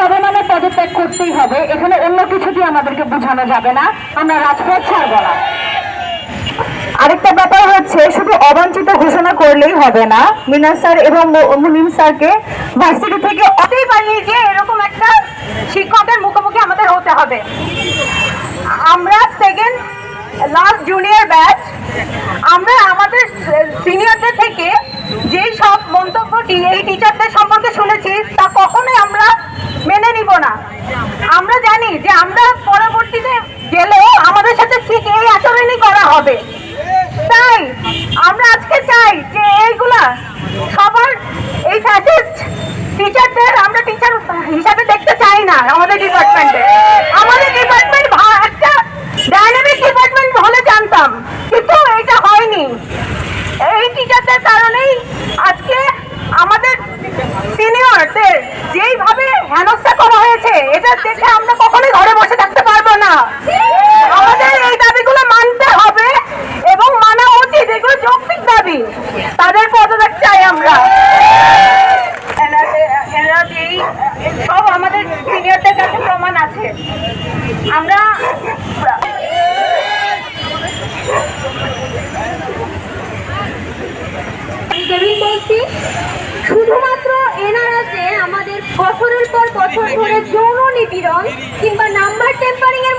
হবে মানে পদত্যাগ করতেই হবে। এখানে অন্য কিছু দিয়ে আমাদেরকে বোঝানো যাবে না। আমরা রাজপথ ছাড়বো না। আরেকটা ব্যাপার হচ্ছে, শুধু অবাঞ্ছিত ঘোষণা করলেই হবে না। মিনার স্যার এবং মুনিম স্যারকে ভার্সিটি থেকে অতই পারি যে এরকম একটা শিক্ষকের মুখোমুখি আমাদের হতে হবে। আমরা সেকেন্ড লাস্ট জুনিয়র ব্যাচ আমরা আমাদের সিনিয়রদের থেকে যেই সব মন্তব্যটি এই টিচারদের সম্পর্কে শুনেছি তা কখনোই আমরা মেনে নিব না আমরা জানি যে আমরা পরবর্তীতে গেলেও আমাদের সাথে ঠিক এই আচরণই করা হবে। তাই আমরা আজকে চাই যে এইগুলা সবার, এই ফ্যাসিস্ট টিচারদের আমরা টিচার হিসাবে দেখতে চাই না আমাদের ডিপার্টমেন্টে আমাদের ডিপার্টমেন্ট একটা ডাইনামিক ডিপার্টমেন্ট হলে জানতাম কিন্তু এটা হয়নি এই টিচারদের কারণেই আজকে আমাদের সিনিয়রদের যেইভাবে হেনস্থা করা হয়েছে এটা দেখে আমরা কখনোই ঘরে বসে থাকতে পারব না। আমাদের এই দাবিগুলো মানতে হবে এবং মানা উচিত এগুলো যৌক্তিক দাবি। তাদের পদত্যাগ চাই আমরা। সব আমাদের সিনিয়রদের কাছে প্রমাণ আছে। আমরা আমি বলছি। বছরের পর বছর ধরে যৌন নিপীড়ন কিংবা নাম্বার টেম্পারিং এর